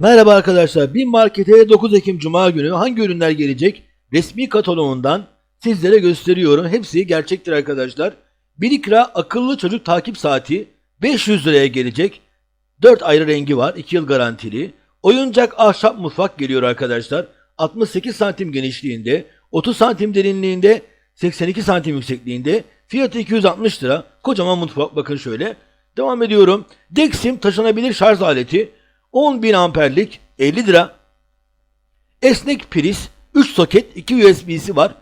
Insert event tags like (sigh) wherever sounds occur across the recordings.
Merhaba arkadaşlar. Bin Market'e 9 Ekim Cuma günü hangi ürünler gelecek? Resmi kataloğundan sizlere gösteriyorum. Hepsi gerçektir arkadaşlar. 1 ikra akıllı çocuk takip saati 500 liraya gelecek. 4 ayrı rengi var. 2 yıl garantili. Oyuncak ahşap mutfak geliyor arkadaşlar. 68 santim genişliğinde, 30 santim derinliğinde, 82 santim yüksekliğinde. Fiyatı 260 lira. Kocaman mutfak bakın şöyle. Devam ediyorum. Dexim taşınabilir şarj aleti 10.000 amperlik 50 lira. Esnek priz 3 soket 2 USB'si var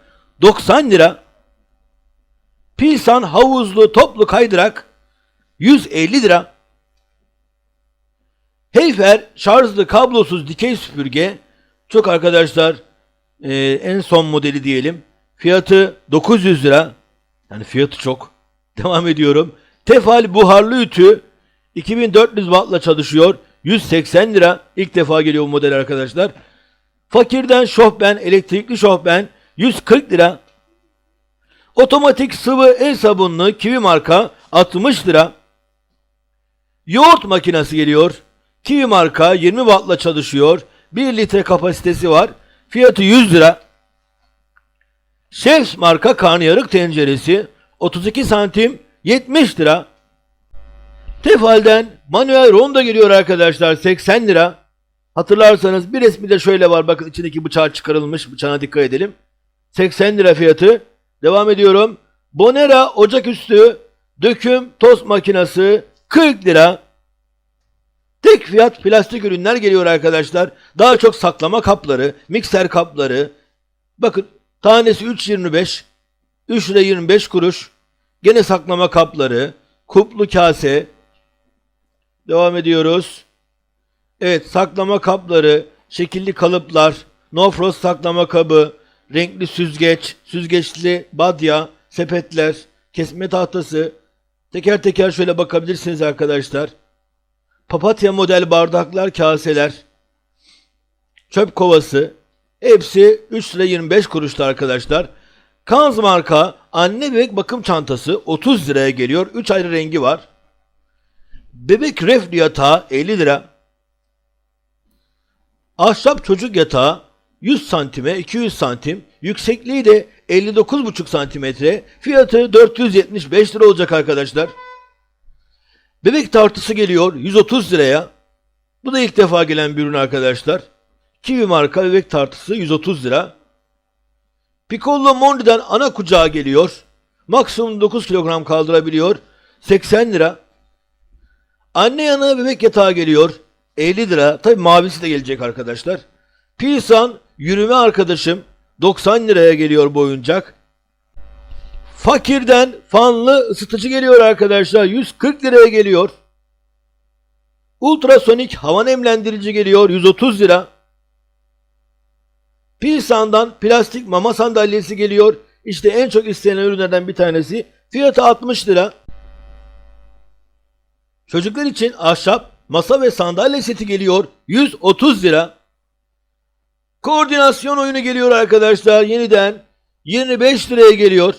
90 lira. Pilsan havuzlu toplu kaydırak 150 lira. Heyfer şarjlı kablosuz dikey süpürge çok arkadaşlar e, en son modeli diyelim. Fiyatı 900 lira. Yani fiyatı çok. (laughs) Devam ediyorum. Tefal buharlı ütü 2400 wattla çalışıyor. 180 lira. İlk defa geliyor bu model arkadaşlar. Fakirden şofben, elektrikli şofben 140 lira. Otomatik sıvı el sabunlu Kiwi marka 60 lira. Yoğurt makinesi geliyor. Kiwi marka 20 wattla çalışıyor. 1 litre kapasitesi var. Fiyatı 100 lira. Şefs marka karnıyarık tenceresi 32 santim 70 lira. Tefal'den manuel ronda geliyor arkadaşlar 80 lira. Hatırlarsanız bir resmi de şöyle var bakın içindeki bıçağı çıkarılmış bıçağına dikkat edelim. 80 lira fiyatı. Devam ediyorum. Bonera ocaküstü döküm tost makinesi 40 lira. Tek fiyat plastik ürünler geliyor arkadaşlar. Daha çok saklama kapları, mikser kapları. Bakın tanesi 3.25, 3 lira 25 kuruş. Gene saklama kapları, kuplu kase. Devam ediyoruz. Evet saklama kapları, şekilli kalıplar, no frost saklama kabı, renkli süzgeç, süzgeçli badya, sepetler, kesme tahtası. Teker teker şöyle bakabilirsiniz arkadaşlar. Papatya model bardaklar, kaseler, çöp kovası. Hepsi 3 lira 25 kuruştu arkadaşlar. Kanz marka anne bebek bakım çantası 30 liraya geliyor. 3 ayrı rengi var. Bebek reflü yatağı 50 lira. Ahşap çocuk yatağı 100 santime 200 santim. Yüksekliği de 59,5 santimetre. Fiyatı 475 lira olacak arkadaşlar. Bebek tartısı geliyor 130 liraya. Bu da ilk defa gelen bir ürün arkadaşlar. Kiwi marka bebek tartısı 130 lira. Piccolo Mondi'den ana kucağı geliyor. Maksimum 9 kilogram kaldırabiliyor. 80 lira. Anne yanı bebek yatağı geliyor. 50 lira. Tabi mavisi de gelecek arkadaşlar. Pilsan yürüme arkadaşım 90 liraya geliyor bu oyuncak. Fakirden fanlı ısıtıcı geliyor arkadaşlar. 140 liraya geliyor. Ultrasonik hava nemlendirici geliyor. 130 lira. Pilsan'dan plastik mama sandalyesi geliyor. İşte en çok istenen ürünlerden bir tanesi. Fiyatı 60 lira. Çocuklar için ahşap masa ve sandalye seti geliyor. 130 lira. Koordinasyon oyunu geliyor arkadaşlar. Yeniden 25 liraya geliyor.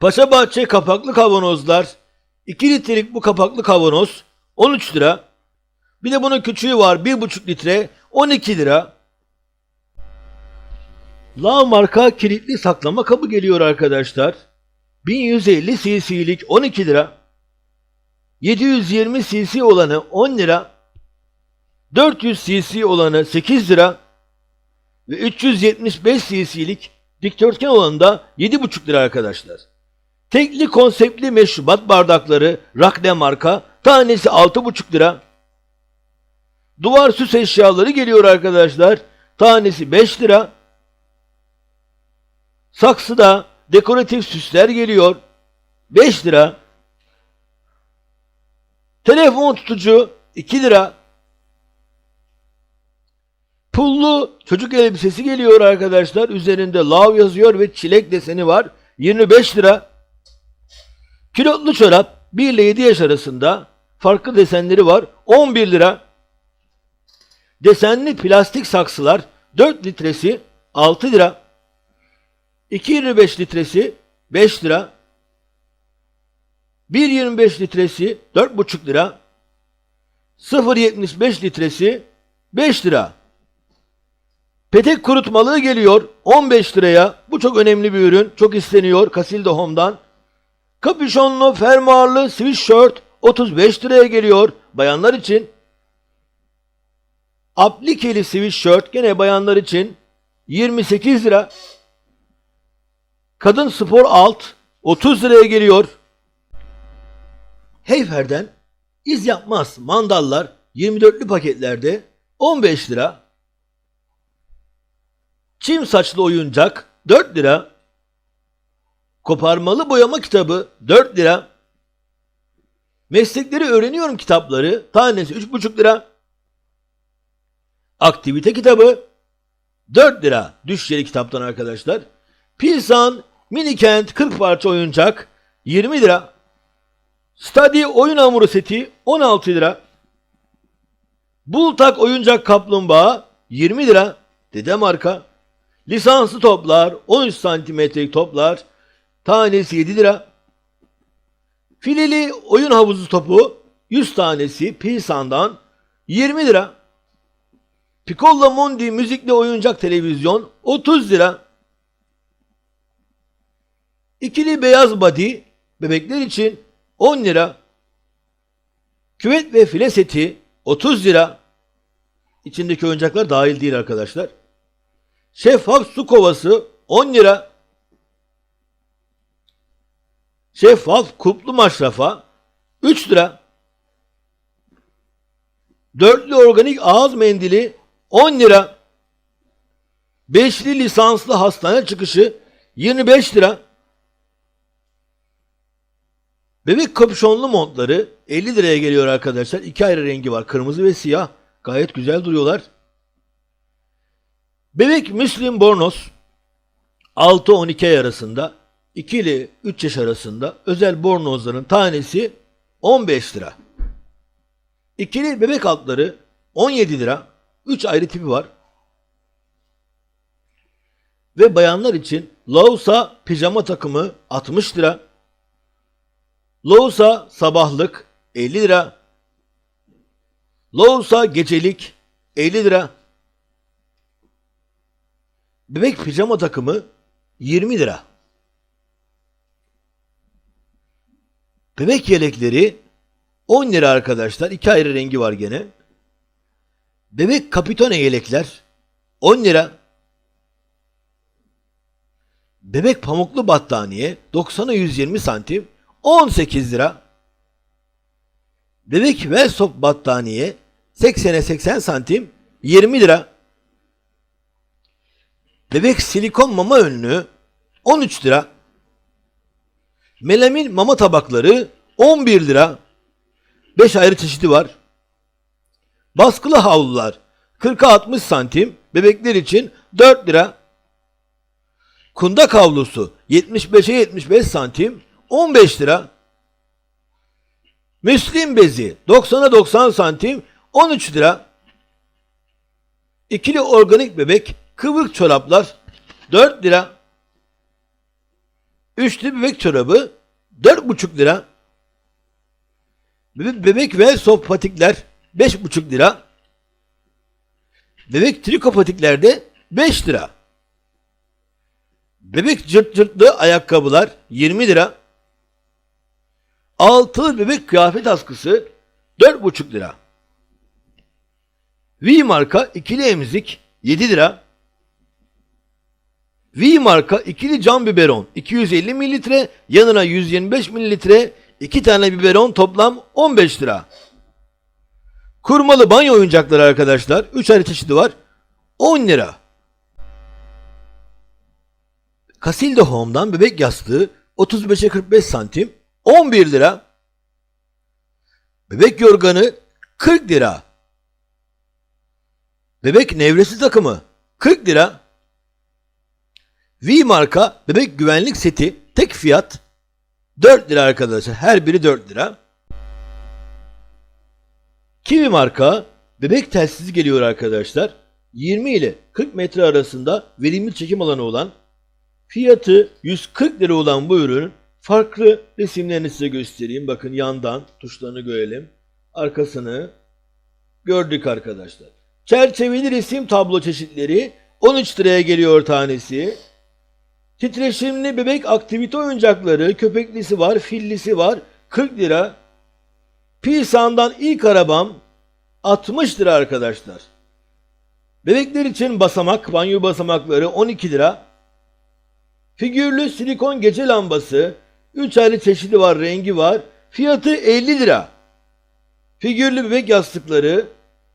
Paşa Bahçe kapaklı kavanozlar. 2 litrelik bu kapaklı kavanoz 13 lira. Bir de bunun küçüğü var 1,5 litre 12 lira. La marka kilitli saklama kabı geliyor arkadaşlar. 1150 cc'lik 12 lira. 720 cc olanı 10 lira. 400 cc olanı 8 lira. Ve 375 cc'lik dikdörtgen olanı da 7,5 lira arkadaşlar. Tekli konseptli meşrubat bardakları Rakne marka tanesi 6,5 lira. Duvar süs eşyaları geliyor arkadaşlar. Tanesi 5 lira. Saksıda dekoratif süsler geliyor. 5 lira. Telefon tutucu 2 lira. Pullu çocuk elbisesi geliyor arkadaşlar. Üzerinde lav yazıyor ve çilek deseni var. 25 lira. Kilotlu çorap 1 ile 7 yaş arasında farklı desenleri var. 11 lira. Desenli plastik saksılar 4 litresi 6 lira. 2.25 litresi 5 lira. 1.25 litresi 4,5 lira. 0.75 litresi 5 lira. Petek kurutmalığı geliyor 15 liraya. Bu çok önemli bir ürün. Çok isteniyor Casilda Home'dan. Kapüşonlu fermuarlı sweatshirt 35 liraya geliyor bayanlar için. Aplikeli sweatshirt gene bayanlar için 28 lira. Kadın spor alt 30 liraya geliyor. Heyfer'den iz yapmaz mandallar 24'lü paketlerde 15 lira. Çim saçlı oyuncak 4 lira. Koparmalı boyama kitabı 4 lira. Meslekleri öğreniyorum kitapları tanesi 3,5 lira. Aktivite kitabı 4 lira. Düş yeri kitaptan arkadaşlar. Pilsan Mini Kent 40 parça oyuncak 20 lira. Study oyun hamuru seti 16 lira. Bultak oyuncak kaplumbağa 20 lira. Dede marka. Lisanslı toplar 13 santimetrelik toplar tanesi 7 lira. Fileli oyun havuzu topu 100 tanesi Pilsan'dan 20 lira. Piccola Mundi müzikli oyuncak televizyon 30 lira. İkili beyaz body bebekler için 10 lira. Küvet ve file seti 30 lira. İçindeki oyuncaklar dahil değil arkadaşlar. Şeffaf su kovası 10 lira. Şeffaf kuplu maşrafa 3 lira. Dörtlü organik ağız mendili 10 lira. Beşli lisanslı hastane çıkışı 25 lira. Bebek kapüşonlu montları 50 liraya geliyor arkadaşlar. İki ayrı rengi var. Kırmızı ve siyah. Gayet güzel duruyorlar. Bebek Müslim Bornoz 6-12 ay arasında 2 ile 3 yaş arasında özel bornozların tanesi 15 lira. İkili bebek altları 17 lira. 3 ayrı tipi var. Ve bayanlar için Lausa pijama takımı 60 lira. Lausa sabahlık 50 lira. Lausa gecelik 50 lira. Bebek pijama takımı 20 lira. Bebek yelekleri 10 lira arkadaşlar. İki ayrı rengi var gene. Bebek kapitone yelekler 10 lira. Bebek pamuklu battaniye 90'a 120 santim 18 lira. Bebek Wellsop battaniye 80'e 80 santim 20 lira. Bebek silikon mama önlüğü 13 lira. Melamin mama tabakları 11 lira. 5 ayrı çeşidi var. Baskılı havlular 40'a 60 santim bebekler için 4 lira. Kundak havlusu 75'e 75 santim 15 lira. Müslim bezi 90'a 90 santim 13 lira. İkili organik bebek kıvırk çoraplar 4 lira. Üçlü bebek çorabı 4,5 lira. Bebe- Bebek ve sop patikler 5,5 lira. Bebek triko patiklerde 5 lira. Bebek cırt cırtlı ayakkabılar 20 lira. Altılı bebek kıyafet askısı 4,5 lira. V marka ikili emzik 7 lira. V marka ikili cam biberon 250 mililitre yanına 125 mililitre 2 tane biberon toplam 15 lira. Kurmalı banyo oyuncakları arkadaşlar 3 ayrı çeşidi var 10 lira. Casilda Home'dan bebek yastığı 35'e 45 santim 11 lira. Bebek yorganı 40 lira. Bebek nevresi takımı 40 lira. V marka bebek güvenlik seti tek fiyat 4 lira arkadaşlar. Her biri 4 lira. Kiwi marka bebek telsizi geliyor arkadaşlar. 20 ile 40 metre arasında verimli çekim alanı olan fiyatı 140 lira olan bu ürünün farklı resimlerini size göstereyim. Bakın yandan tuşlarını görelim. Arkasını gördük arkadaşlar. Çerçeveli resim tablo çeşitleri 13 liraya geliyor tanesi. Titreşimli bebek aktivite oyuncakları, köpeklisi var, fillisi var 40 lira. Pilsan'dan ilk arabam 60 lira arkadaşlar. Bebekler için basamak, banyo basamakları 12 lira. Figürlü silikon gece lambası 3 ayrı çeşidi var, rengi var. Fiyatı 50 lira. Figürlü bebek yastıkları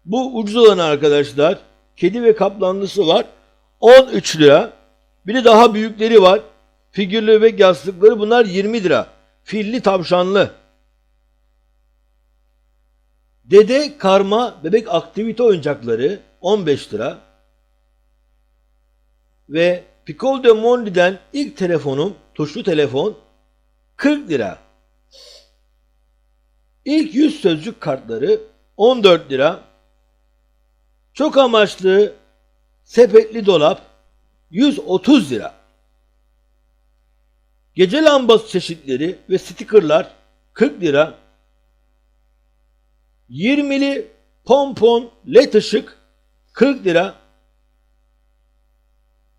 bu ucuz olanı arkadaşlar. Kedi ve kaplanlısı var. 13 lira. Bir de daha büyükleri var. Figürlü bebek yastıkları bunlar 20 lira. Filli tavşanlı. Dede karma bebek aktivite oyuncakları 15 lira. Ve Picol de Mondi'den ilk telefonum, tuşlu telefon 40 lira. İlk 100 sözcük kartları 14 lira. Çok amaçlı sepetli dolap 130 lira. Gece lambası çeşitleri ve stikerler 40 lira. 20'li pompon led ışık 40 lira.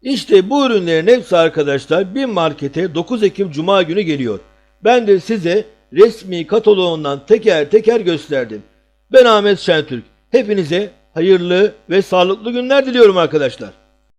İşte bu ürünlerin hepsi arkadaşlar bir markete 9 Ekim Cuma günü geliyor. Ben de size resmi kataloğundan teker teker gösterdim. Ben Ahmet Şentürk. Hepinize hayırlı ve sağlıklı günler diliyorum arkadaşlar.